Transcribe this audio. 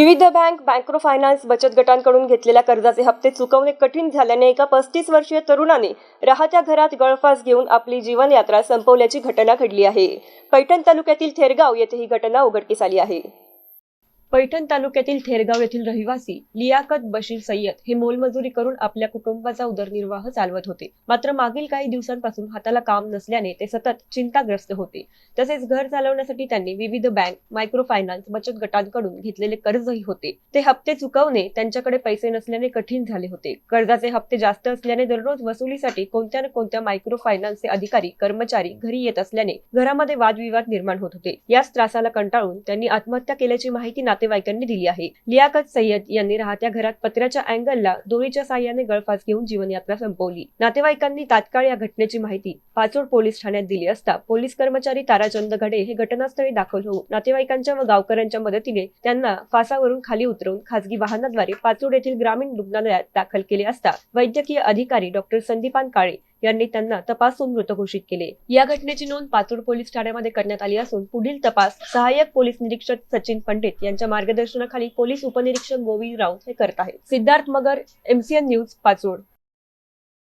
विविध bank micro finance बचत गटांकडून घेतलेल्या कर्जाचे हप्ते चुकवणे कठीण झाल्याने एका पस्तीस वर्षीय तरुणाने राहत्या घरात गळफास घेऊन आपली जीवनयात्रा संपवल्याची घटना घडली आहे. पैठण तालुक्यातील थेरगाव येथे ही घटना उघडकीस आली आहे. पैठण तालुक्यातील थेरगाव येथील रहिवासी लियाकत बशीर सय्यद हे मोलमजुरी करून आपल्या कुटुंबाचा उदरनिर्वाह चालवत होते. मात्र मागील काही दिवसांपासून हाताला काम नसल्याने ते सतत चिंताग्रस्त होते. तसेच घर चालवण्यासाठी त्यांनी विविध बँक मायक्रो फायनान्स बचत गटांकडून घेतलेले कर्जही होते. ते हप्ते चुकवणे त्यांच्याकडे पैसे नसल्याने कठीण झाले होते. कर्जाचे हप्ते जास्त असल्याने दररोज वसुलीसाठी कोणत्या ना कोणत्या मायक्रो फायनान्सचे अधिकारी कर्मचारी घरी येत असल्याने घरामध्ये वादविवाद निर्माण होत होते. याच त्रासाला कंटाळून त्यांनी आत्महत्या केल्याची माहिती नातेवाईकांनी दिली आहे. लियाकत सय्यद यांनी राहत्या घरात पत्र्याच्या अँगलला दोरीच्या साह्याने गळफास घेऊन जीवनयात्रा संपवली. नातेवाईकांनी तात्काळ या घटनेची माहिती पाचोड पोलीस ठाण्यात दिली असता पोलीस कर्मचारी ताराचंद घडे हे घटनास्थळी दाखल होऊन नातेवाईकांच्या व गावकऱ्यांच्या मदतीने त्यांना फासावरून खाली उतरवून खासगी वाहनाद्वारे पाचोड येथील ग्रामीण रुग्णालयात दाखल केले असता वैद्यकीय अधिकारी डॉक्टर संदीपान काळे यांनी त्यांना तपासून मृत घोषित केले. या घटनेची नोंद पातूर पोलीस ठाण्यामध्ये करण्यात आली असून पुढील तपास सहाय्यक पोलीस निरीक्षक सचिन पंडित यांच्या मार्गदर्शनाखाली पोलीस उपनिरीक्षक गोविंद राऊत हे करत आहेत. Siddharth Magar MCN news Pachod.